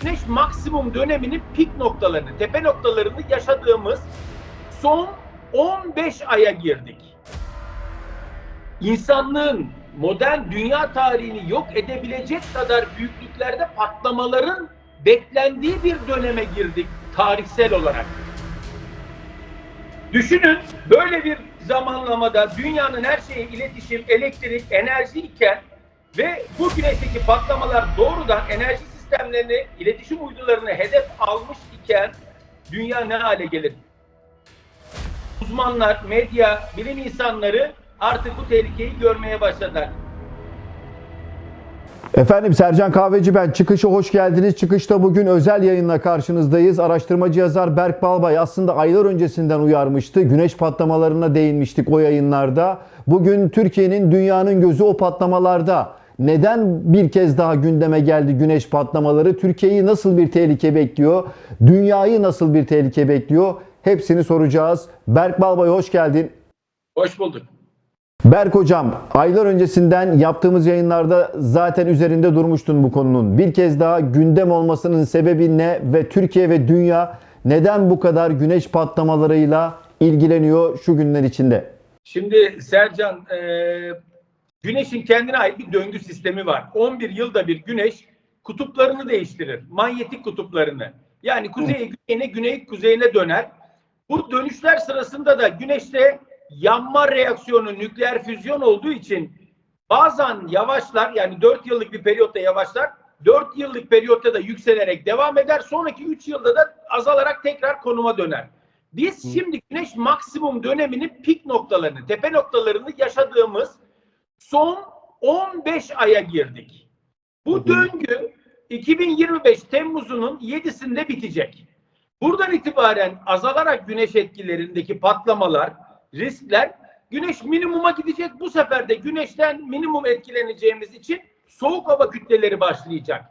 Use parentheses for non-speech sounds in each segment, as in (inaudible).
güneş maksimum döneminin pik noktalarını, tepe noktalarını yaşadığımız son 15 aya girdik. İnsanlığın modern dünya tarihini yok edebilecek kadar büyüklüklerde patlamaların beklendiği bir döneme girdik tarihsel olarak. Düşünün böyle bir zamanlamada dünyanın her şeyi iletişim, elektrik, enerji iken ve bu güneşteki patlamalar doğrudan enerji sistemlerini, iletişim uydularını hedef almış iken dünya ne hale gelir? Uzmanlar, medya, bilim insanları artık bu tehlikeyi görmeye başladılar. Efendim Sercan Kahveci ben. Çıkışa hoş geldiniz. Çıkışta bugün özel yayınla karşınızdayız. Araştırmacı yazar Berk Balbay aslında aylar öncesinden uyarmıştı. Güneş patlamalarına değinmiştik o yayınlarda. Bugün Türkiye'nin dünyanın gözü o patlamalarda. Neden bir kez daha gündeme geldi güneş patlamaları? Türkiye'yi nasıl bir tehlike bekliyor? Dünyayı nasıl bir tehlike bekliyor? Hepsini soracağız. Berk Balbay hoş geldin. Hoş bulduk. Berk Hocam, aylar öncesinden yaptığımız yayınlarda zaten üzerinde durmuştun bu konunun. Bir kez daha gündem olmasının sebebi ne ve Türkiye ve dünya neden bu kadar güneş patlamalarıyla ilgileniyor şu günler içinde? Şimdi Sercan, e, Güneş'in kendine ait bir döngü sistemi var. 11 yılda bir Güneş kutuplarını değiştirir. Manyetik kutuplarını. Yani kuzeye güneyine, güney kuzeyine döner. Bu dönüşler sırasında da Güneş'te yanma reaksiyonu, nükleer füzyon olduğu için bazen yavaşlar yani 4 yıllık bir periyotta yavaşlar. 4 yıllık periyotta da yükselerek devam eder. Sonraki 3 yılda da azalarak tekrar konuma döner. Biz şimdi güneş maksimum döneminin pik noktalarını, tepe noktalarını yaşadığımız son 15 aya girdik. Bu döngü 2025 Temmuz'unun 7'sinde bitecek. Buradan itibaren azalarak güneş etkilerindeki patlamalar, riskler güneş minimuma gidecek. Bu sefer de güneşten minimum etkileneceğimiz için soğuk hava kütleleri başlayacak.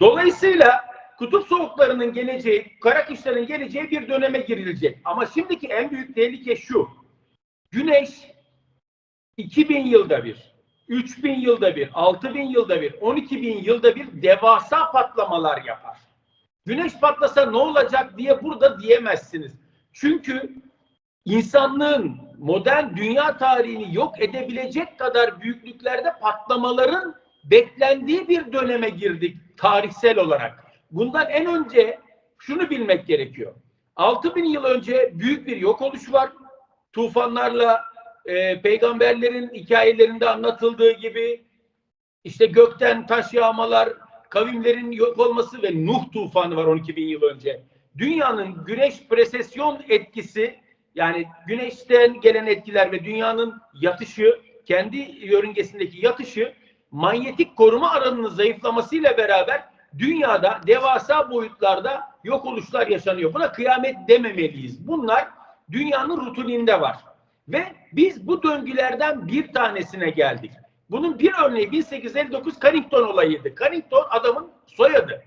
Dolayısıyla kutup soğuklarının geleceği, kara kışların geleceği bir döneme girilecek. Ama şimdiki en büyük tehlike şu. Güneş 2000 yılda bir, 3000 yılda bir, 6000 yılda bir, 12000 yılda bir devasa patlamalar yapar. Güneş patlasa ne olacak diye burada diyemezsiniz. Çünkü insanlığın modern dünya tarihini yok edebilecek kadar büyüklüklerde patlamaların beklendiği bir döneme girdik tarihsel olarak. Bundan en önce şunu bilmek gerekiyor. 6000 yıl önce büyük bir yok oluş var. Tufanlarla e, peygamberlerin hikayelerinde anlatıldığı gibi işte gökten taş yağmalar, kavimlerin yok olması ve Nuh tufanı var 12 bin yıl önce. Dünyanın güneş presesyon etkisi yani güneşten gelen etkiler ve dünyanın yatışı, kendi yörüngesindeki yatışı manyetik koruma alanının zayıflamasıyla beraber dünyada devasa boyutlarda yok oluşlar yaşanıyor. Buna kıyamet dememeliyiz. Bunlar dünyanın rutininde var. Ve biz bu döngülerden bir tanesine geldik. Bunun bir örneği 1859 Carrington olayıydı. Carrington adamın soyadı.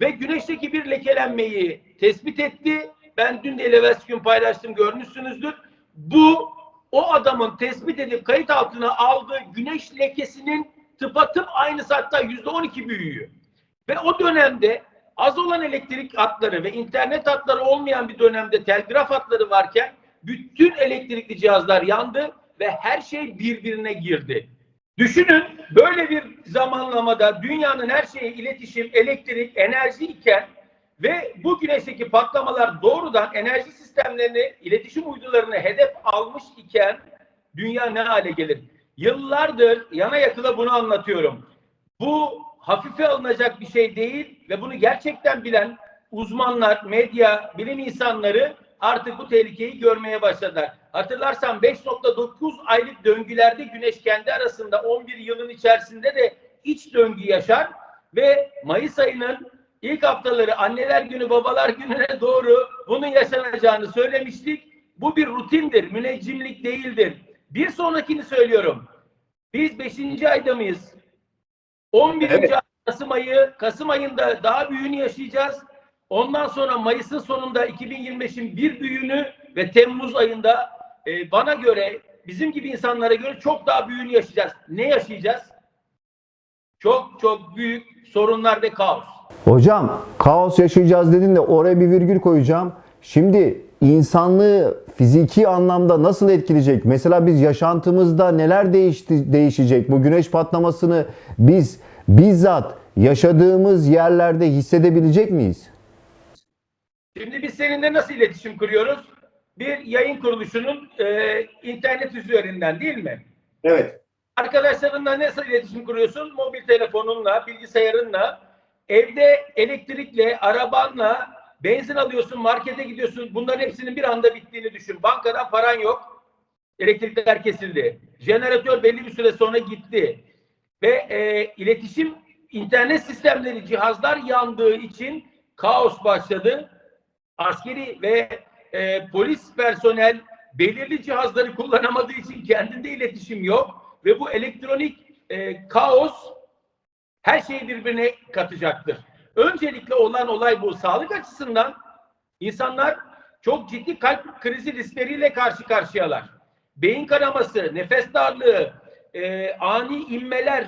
Ve güneşteki bir lekelenmeyi tespit etti. Ben dün de evvelsi gün paylaştım görmüşsünüzdür. Bu o adamın tespit edip kayıt altına aldığı güneş lekesinin tıpatıp aynısı hatta yüzde on iki büyüğü. Ve o dönemde az olan elektrik hatları ve internet hatları olmayan bir dönemde telgraf hatları varken bütün elektrikli cihazlar yandı ve her şey birbirine girdi. Düşünün böyle bir zamanlamada dünyanın her şeyi iletişim, elektrik, enerji iken ve bu güneşteki patlamalar doğrudan enerji sistemlerini, iletişim uydularını hedef almış iken dünya ne hale gelir? Yıllardır yana yakıla bunu anlatıyorum. Bu hafife alınacak bir şey değil ve bunu gerçekten bilen uzmanlar, medya, bilim insanları artık bu tehlikeyi görmeye başladılar. Hatırlarsan 5.9 aylık döngülerde güneş kendi arasında 11 yılın içerisinde de iç döngü yaşar ve Mayıs ayının ilk haftaları anneler günü babalar gününe doğru bunun yaşanacağını söylemiştik. Bu bir rutindir, müneccimlik değildir. Bir sonrakini söylüyorum. Biz 5. ayda mıyız? 11. Evet. Kasım ayı, Kasım ayında daha büyüğünü yaşayacağız. Ondan sonra Mayıs'ın sonunda 2025'in bir büyüğünü ve Temmuz ayında e, bana göre bizim gibi insanlara göre çok daha büyüğünü yaşayacağız. Ne yaşayacağız? Çok çok büyük sorunlar ve kaos. Hocam kaos yaşayacağız dedin de oraya bir virgül koyacağım. Şimdi insanlığı fiziki anlamda nasıl etkileyecek? Mesela biz yaşantımızda neler değişti, değişecek? Bu güneş patlamasını biz bizzat yaşadığımız yerlerde hissedebilecek miyiz? Seninle nasıl iletişim kuruyoruz? Bir yayın kuruluşunun e, internet üzerinden değil mi? Evet. Arkadaşlarınla nasıl iletişim kuruyorsun? Mobil telefonunla, bilgisayarınla, evde elektrikle, arabanla, benzin alıyorsun, markete gidiyorsun. Bunların hepsinin bir anda bittiğini düşün. Bankadan paran yok. Elektrikler kesildi. Jeneratör belli bir süre sonra gitti. Ve e, iletişim, internet sistemleri, cihazlar yandığı için kaos başladı. Askeri ve e, polis personel belirli cihazları kullanamadığı için kendinde iletişim yok ve bu elektronik e, kaos her şeyi birbirine katacaktır. Öncelikle olan olay bu. Sağlık açısından insanlar çok ciddi kalp krizi riskleriyle karşı karşıyalar. Beyin kanaması, nefes darlığı, e, ani inmeler,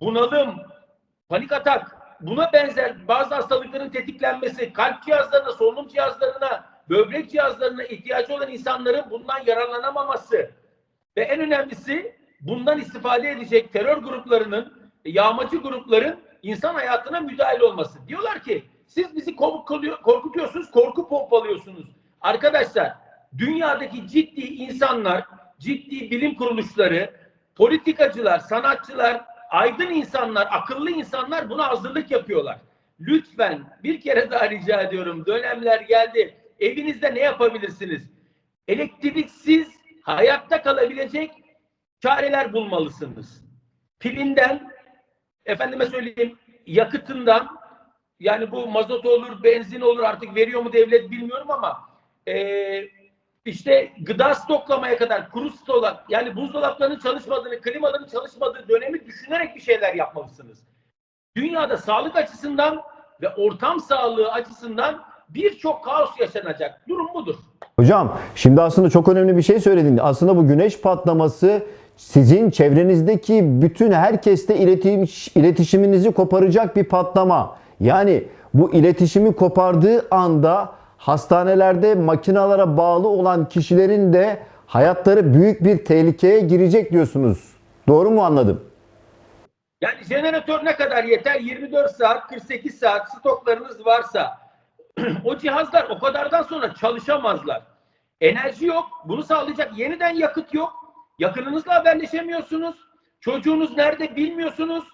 bunalım, panik atak, buna benzer bazı hastalıkların tetiklenmesi, kalp cihazlarına, solunum cihazlarına, böbrek cihazlarına ihtiyacı olan insanların bundan yararlanamaması ve en önemlisi bundan istifade edecek terör gruplarının, yağmacı grupların insan hayatına müdahale olması. Diyorlar ki siz bizi korkutuyor- korkutuyorsunuz, korku pompalıyorsunuz. Arkadaşlar dünyadaki ciddi insanlar, ciddi bilim kuruluşları, politikacılar, sanatçılar, aydın insanlar, akıllı insanlar buna hazırlık yapıyorlar. Lütfen bir kere daha rica ediyorum. Dönemler geldi. Evinizde ne yapabilirsiniz? Elektriksiz hayatta kalabilecek çareler bulmalısınız. Pilinden, efendime söyleyeyim, yakıtından, yani bu mazot olur, benzin olur artık veriyor mu devlet bilmiyorum ama eee işte gıda stoklamaya kadar kuru stolak yani buzdolaplarının çalışmadığını, klimaların çalışmadığı dönemi düşünerek bir şeyler yapmalısınız. Dünyada sağlık açısından ve ortam sağlığı açısından birçok kaos yaşanacak. Durum budur. Hocam şimdi aslında çok önemli bir şey söyledin. Aslında bu güneş patlaması sizin çevrenizdeki bütün herkeste iletim, iletişiminizi koparacak bir patlama. Yani bu iletişimi kopardığı anda hastanelerde makinalara bağlı olan kişilerin de hayatları büyük bir tehlikeye girecek diyorsunuz. Doğru mu anladım? Yani jeneratör ne kadar yeter? 24 saat, 48 saat stoklarınız varsa (clears throat) o cihazlar o kadardan sonra çalışamazlar. Enerji yok. Bunu sağlayacak yeniden yakıt yok. Yakınınızla haberleşemiyorsunuz. Çocuğunuz nerede bilmiyorsunuz.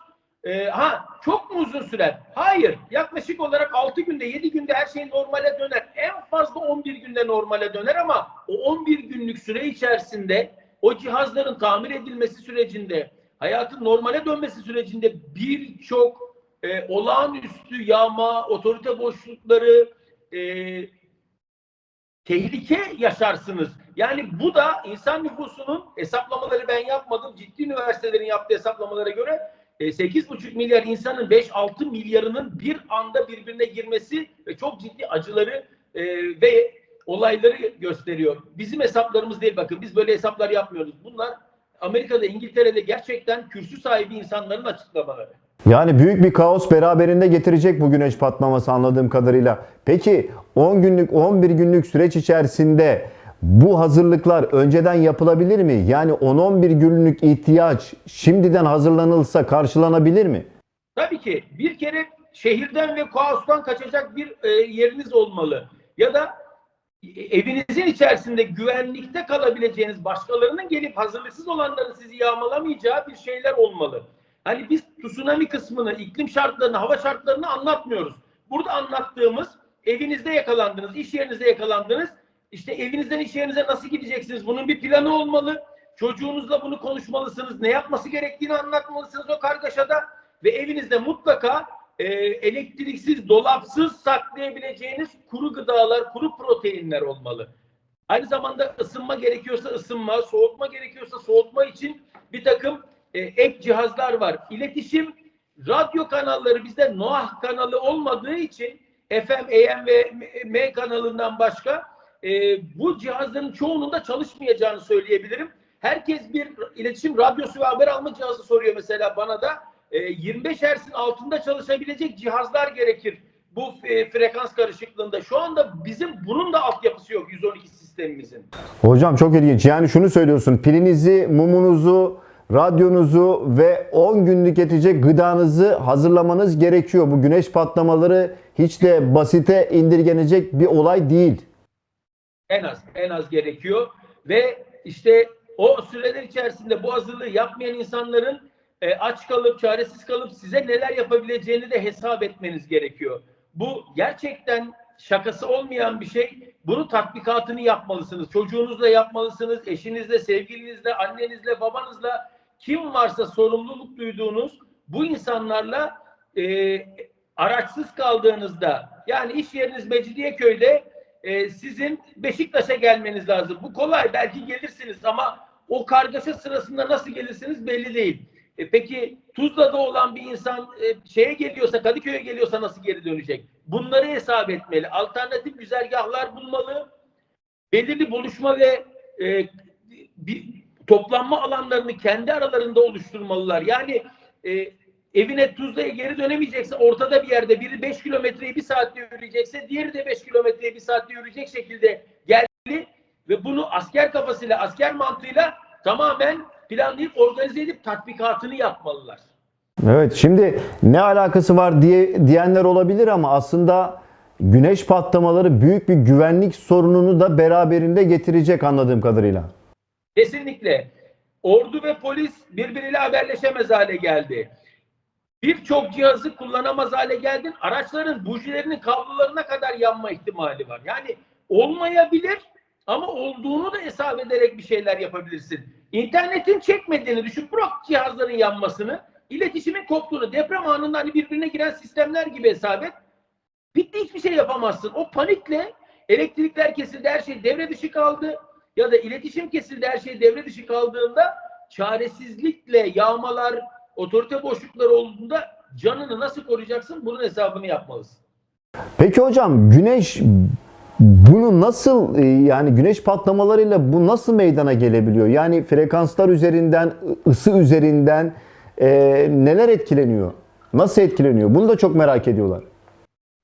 Ee, ha çok mu uzun sürer? Hayır. Yaklaşık olarak 6 günde 7 günde her şey normale döner. En fazla 11 günde normale döner ama o 11 günlük süre içerisinde o cihazların tamir edilmesi sürecinde hayatın normale dönmesi sürecinde birçok e, olağanüstü yağma, otorite boşlukları, e, tehlike yaşarsınız. Yani bu da insan nüfusunun hesaplamaları ben yapmadım. Ciddi üniversitelerin yaptığı hesaplamalara göre e, 8,5 milyar insanın 5-6 milyarının bir anda birbirine girmesi ve çok ciddi acıları e, ve olayları gösteriyor. Bizim hesaplarımız değil bakın. Biz böyle hesaplar yapmıyoruz. Bunlar Amerika'da, İngiltere'de gerçekten kürsü sahibi insanların açıklamaları. Yani büyük bir kaos beraberinde getirecek bu güneş patlaması anladığım kadarıyla. Peki 10 günlük 11 günlük süreç içerisinde bu hazırlıklar önceden yapılabilir mi? Yani 10-11 günlük ihtiyaç şimdiden hazırlanılsa karşılanabilir mi? Tabii ki bir kere şehirden ve kaostan kaçacak bir e, yeriniz olmalı. Ya da e, evinizin içerisinde güvenlikte kalabileceğiniz başkalarının gelip hazırlıksız olanların sizi yağmalamayacağı bir şeyler olmalı. Hani biz tsunami kısmını, iklim şartlarını, hava şartlarını anlatmıyoruz. Burada anlattığımız evinizde yakalandınız, iş yerinizde yakalandınız. İşte evinizden iş yerinize nasıl gideceksiniz? Bunun bir planı olmalı. Çocuğunuzla bunu konuşmalısınız. Ne yapması gerektiğini anlatmalısınız o kargaşada. Ve evinizde mutlaka e, elektriksiz, dolapsız saklayabileceğiniz kuru gıdalar, kuru proteinler olmalı. Aynı zamanda ısınma gerekiyorsa ısınma, soğutma gerekiyorsa soğutma için bir takım e, ek cihazlar var. İletişim, radyo kanalları bizde Noah kanalı olmadığı için FM, AM ve M kanalından başka e, bu cihazların çoğunun da çalışmayacağını söyleyebilirim. Herkes bir iletişim radyosu ve haber alma cihazı soruyor mesela bana da. e, 25 Hz'in altında çalışabilecek cihazlar gerekir bu e, frekans karışıklığında. Şu anda bizim bunun da altyapısı yok 112 sistemimizin. Hocam çok ilginç. Yani şunu söylüyorsun. Pilinizi, mumunuzu, radyonuzu ve 10 günlük yetecek gıdanızı hazırlamanız gerekiyor. Bu güneş patlamaları hiç de basite indirgenecek bir olay değil. En az en az gerekiyor ve işte o süreler içerisinde bu hazırlığı yapmayan insanların e, aç kalıp çaresiz kalıp size neler yapabileceğini de hesap etmeniz gerekiyor. Bu gerçekten şakası olmayan bir şey. Bunun tatbikatını yapmalısınız. Çocuğunuzla yapmalısınız, eşinizle, sevgilinizle, annenizle, babanızla kim varsa sorumluluk duyduğunuz bu insanlarla e, araçsız kaldığınızda yani iş yeriniz Mecidiyeköy'de e, sizin Beşiktaş'a gelmeniz lazım. Bu kolay. Belki gelirsiniz ama o kargaşa sırasında nasıl gelirsiniz belli değil. E, peki Tuzla'da olan bir insan e, şeye geliyorsa, Kadıköy'e geliyorsa nasıl geri dönecek? Bunları hesap etmeli. Alternatif güzergahlar bulmalı. Belirli buluşma ve e, bir toplanma alanlarını kendi aralarında oluşturmalılar. Yani e, evine Tuzla'ya geri dönemeyecekse ortada bir yerde biri 5 kilometreyi bir saatte yürüyecekse diğeri de 5 kilometreyi bir saatte yürüyecek şekilde geldi ve bunu asker kafasıyla asker mantığıyla tamamen planlayıp organize edip tatbikatını yapmalılar. Evet şimdi ne alakası var diye diyenler olabilir ama aslında güneş patlamaları büyük bir güvenlik sorununu da beraberinde getirecek anladığım kadarıyla. Kesinlikle. Ordu ve polis birbiriyle haberleşemez hale geldi. Birçok cihazı kullanamaz hale geldin. Araçların bujilerinin kablolarına kadar yanma ihtimali var. Yani olmayabilir ama olduğunu da hesap ederek bir şeyler yapabilirsin. İnternetin çekmediğini düşün. Bırak cihazların yanmasını. iletişimin koptuğunu, deprem anında hani birbirine giren sistemler gibi hesap et. Bitti hiçbir şey yapamazsın. O panikle elektrikler kesildi, her şey devre dışı kaldı. Ya da iletişim kesildi, her şey devre dışı kaldığında çaresizlikle yağmalar, otorite boşlukları olduğunda canını nasıl koruyacaksın? Bunun hesabını yapmalısın. Peki hocam güneş bunu nasıl e, yani güneş patlamalarıyla bu nasıl meydana gelebiliyor? Yani frekanslar üzerinden, ısı üzerinden e, neler etkileniyor? Nasıl etkileniyor? Bunu da çok merak ediyorlar.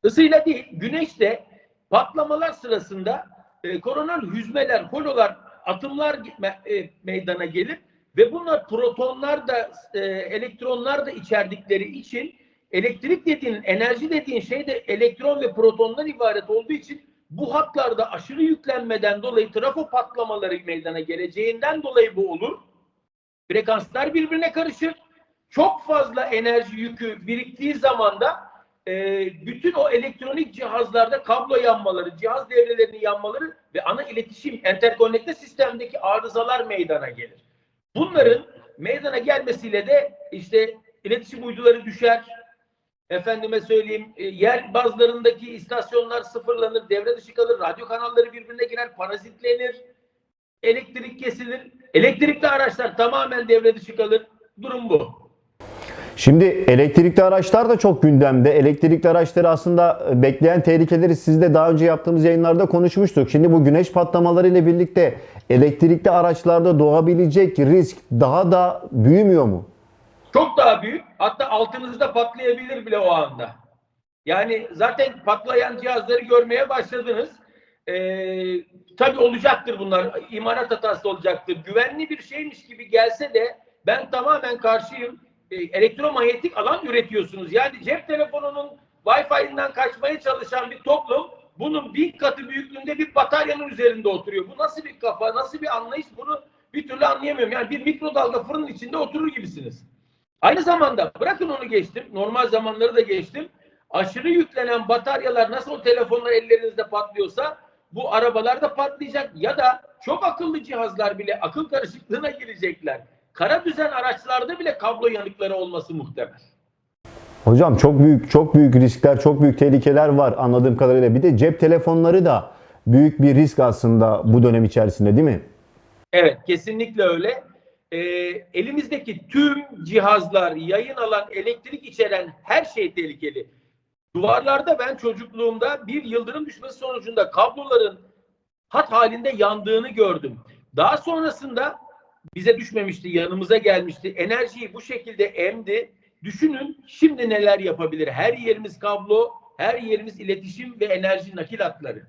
Isıyla değil, güneşte patlamalar sırasında e, koronal hüzmeler, hololar, atımlar gitme, e, meydana gelir ve bunlar protonlar da e, elektronlar da içerdikleri için elektrik dediğin, enerji dediğin şey de elektron ve protondan ibaret olduğu için bu hatlarda aşırı yüklenmeden dolayı trafo patlamaları meydana geleceğinden dolayı bu olur. Frekanslar birbirine karışır. Çok fazla enerji yükü biriktiği zaman da e, bütün o elektronik cihazlarda kablo yanmaları, cihaz devrelerinin yanmaları ve ana iletişim, enterkonnekte sistemdeki arızalar meydana gelir. Bunların meydana gelmesiyle de işte iletişim uyduları düşer, efendime söyleyeyim e, yer bazlarındaki istasyonlar sıfırlanır, devre dışı kalır, radyo kanalları birbirine girer, parazitlenir, elektrik kesilir. Elektrikli araçlar tamamen devre dışı kalır. Durum bu. Şimdi elektrikli araçlar da çok gündemde. Elektrikli araçları aslında e, bekleyen tehlikeleri sizde daha önce yaptığımız yayınlarda konuşmuştuk. Şimdi bu güneş patlamaları ile birlikte elektrikli araçlarda doğabilecek risk daha da büyümüyor mu? Çok daha büyük. Hatta altınızda patlayabilir bile o anda. Yani zaten patlayan cihazları görmeye başladınız. Ee, tabii olacaktır bunlar. İmalat hatası olacaktır. Güvenli bir şeymiş gibi gelse de ben tamamen karşıyım. Ee, elektromanyetik alan üretiyorsunuz. Yani cep telefonunun Wi-Fi'inden kaçmaya çalışan bir toplum bunun bin katı büyüklüğünde bir bataryanın üzerinde oturuyor. Bu nasıl bir kafa, nasıl bir anlayış bunu bir türlü anlayamıyorum. Yani bir mikrodalga fırının içinde oturur gibisiniz. Aynı zamanda bırakın onu geçtim. Normal zamanları da geçtim. Aşırı yüklenen bataryalar nasıl o telefonlar ellerinizde patlıyorsa bu arabalar da patlayacak ya da çok akıllı cihazlar bile akıl karışıklığına girecekler. Kara düzen araçlarda bile kablo yanıkları olması muhtemel. Hocam çok büyük çok büyük riskler, çok büyük tehlikeler var anladığım kadarıyla. Bir de cep telefonları da büyük bir risk aslında bu dönem içerisinde değil mi? Evet kesinlikle öyle. Ee, elimizdeki tüm cihazlar, yayın alan, elektrik içeren her şey tehlikeli. Duvarlarda ben çocukluğumda bir yıldırım düşmesi sonucunda kabloların hat halinde yandığını gördüm. Daha sonrasında bize düşmemişti, yanımıza gelmişti. Enerjiyi bu şekilde emdi. düşünün şimdi neler yapabilir. Her yerimiz kablo, her yerimiz iletişim ve enerji nakil hatları.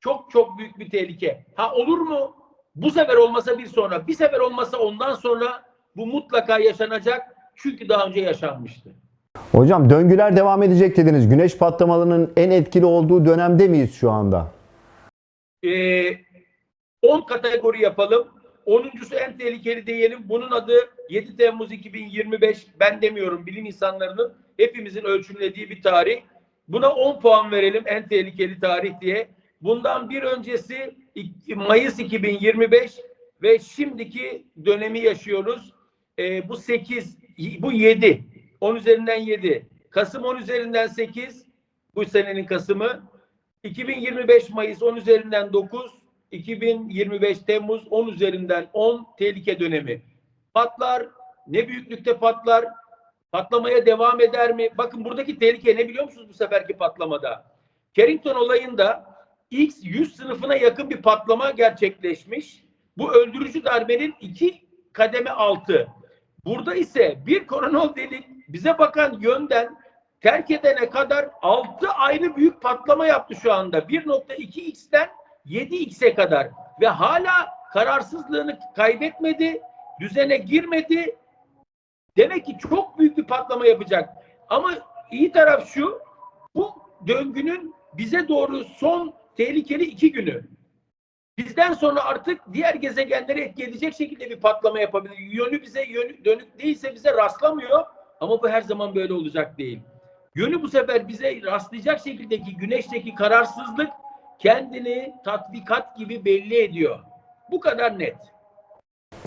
Çok çok büyük bir tehlike. Ha olur mu? Bu sefer olmasa bir sonra, bir sefer olmasa ondan sonra bu mutlaka yaşanacak. Çünkü daha önce yaşanmıştı. Hocam döngüler devam edecek dediniz. Güneş patlamalarının en etkili olduğu dönemde miyiz şu anda? Ee, 10 kategori yapalım. 10.sü en tehlikeli diyelim. Bunun adı 7 Temmuz 2025. Ben demiyorum bilim insanlarının hepimizin ölçümlediği bir tarih. Buna 10 puan verelim en tehlikeli tarih diye. Bundan bir öncesi Mayıs 2025 ve şimdiki dönemi yaşıyoruz. Ee, bu 8, bu 7. 10 üzerinden 7. Kasım 10 üzerinden 8. Bu senenin Kasım'ı. 2025 Mayıs 10 üzerinden 9, 2025 Temmuz 10 üzerinden 10 tehlike dönemi. Patlar, ne büyüklükte patlar, patlamaya devam eder mi? Bakın buradaki tehlike ne biliyor musunuz bu seferki patlamada? Carrington olayında X 100 sınıfına yakın bir patlama gerçekleşmiş. Bu öldürücü darbenin iki kademe altı. Burada ise bir koronal delik bize bakan yönden terk edene kadar 6 ayrı büyük patlama yaptı şu anda. 1.2x'ten 7x'e kadar ve hala kararsızlığını kaybetmedi, düzene girmedi. Demek ki çok büyük bir patlama yapacak. Ama iyi taraf şu, bu döngünün bize doğru son tehlikeli iki günü. Bizden sonra artık diğer gezegenleri etki edecek şekilde bir patlama yapabilir. Yönü bize yönü dönük değilse bize rastlamıyor ama bu her zaman böyle olacak değil. Yönü bu sefer bize rastlayacak şekildeki güneşteki kararsızlık kendini tatbikat gibi belli ediyor. Bu kadar net.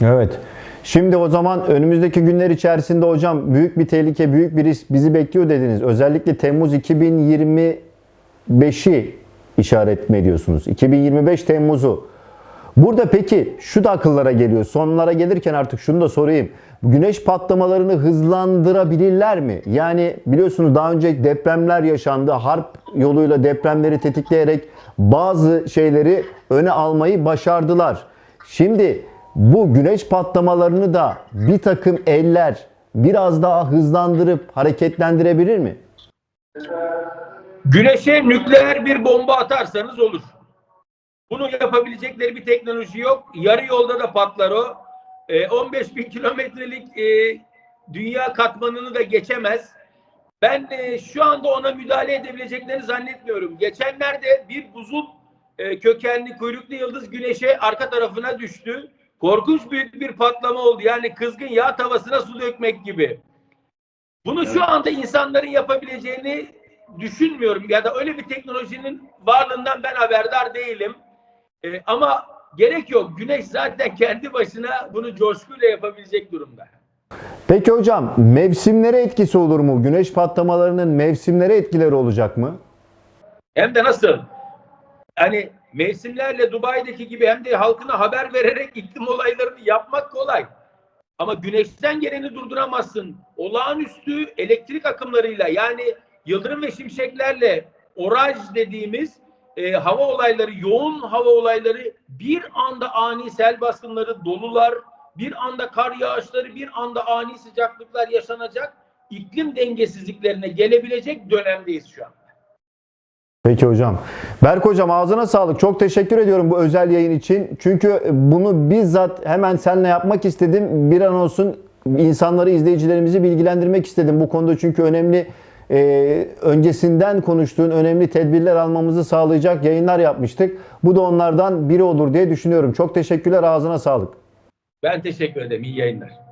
Evet. Şimdi o zaman önümüzdeki günler içerisinde hocam büyük bir tehlike, büyük bir risk bizi bekliyor dediniz. Özellikle Temmuz 2025'i işaret mi ediyorsunuz? 2025 Temmuz'u. Burada peki şu da akıllara geliyor. Sonlara gelirken artık şunu da sorayım. Güneş patlamalarını hızlandırabilirler mi? Yani biliyorsunuz daha önce depremler yaşandı. Harp yoluyla depremleri tetikleyerek bazı şeyleri öne almayı başardılar. Şimdi bu güneş patlamalarını da bir takım eller biraz daha hızlandırıp hareketlendirebilir mi? Güneşe nükleer bir bomba atarsanız olur. Bunu yapabilecekleri bir teknoloji yok. Yarı yolda da patlar o. Ee, 15 bin kilometrelik e, dünya katmanını da geçemez. Ben e, şu anda ona müdahale edebileceklerini zannetmiyorum. Geçenlerde bir buzul e, kökenli kuyruklu yıldız güneşe arka tarafına düştü. Korkunç büyük bir patlama oldu. Yani kızgın yağ tavasına su dökmek gibi. Bunu şu anda insanların yapabileceğini düşünmüyorum ya da öyle bir teknolojinin varlığından ben haberdar değilim. Ee, ama gerek yok. Güneş zaten kendi başına bunu coşkuyla yapabilecek durumda. Peki hocam mevsimlere etkisi olur mu? Güneş patlamalarının mevsimlere etkileri olacak mı? Hem de nasıl? Hani mevsimlerle Dubai'deki gibi hem de halkına haber vererek iklim olaylarını yapmak kolay. Ama güneşten geleni durduramazsın. Olağanüstü elektrik akımlarıyla yani yıldırım ve şimşeklerle oraj dediğimiz e, hava olayları, yoğun hava olayları bir anda ani sel baskınları, dolular, bir anda kar yağışları, bir anda ani sıcaklıklar yaşanacak. iklim dengesizliklerine gelebilecek dönemdeyiz şu an. Peki hocam. Berk hocam ağzına sağlık. Çok teşekkür ediyorum bu özel yayın için. Çünkü bunu bizzat hemen seninle yapmak istedim. Bir an olsun insanları, izleyicilerimizi bilgilendirmek istedim. Bu konuda çünkü önemli e, öncesinden konuştuğun önemli tedbirler almamızı sağlayacak yayınlar yapmıştık. Bu da onlardan biri olur diye düşünüyorum. Çok teşekkürler. Ağzına sağlık. Ben teşekkür ederim. İyi yayınlar.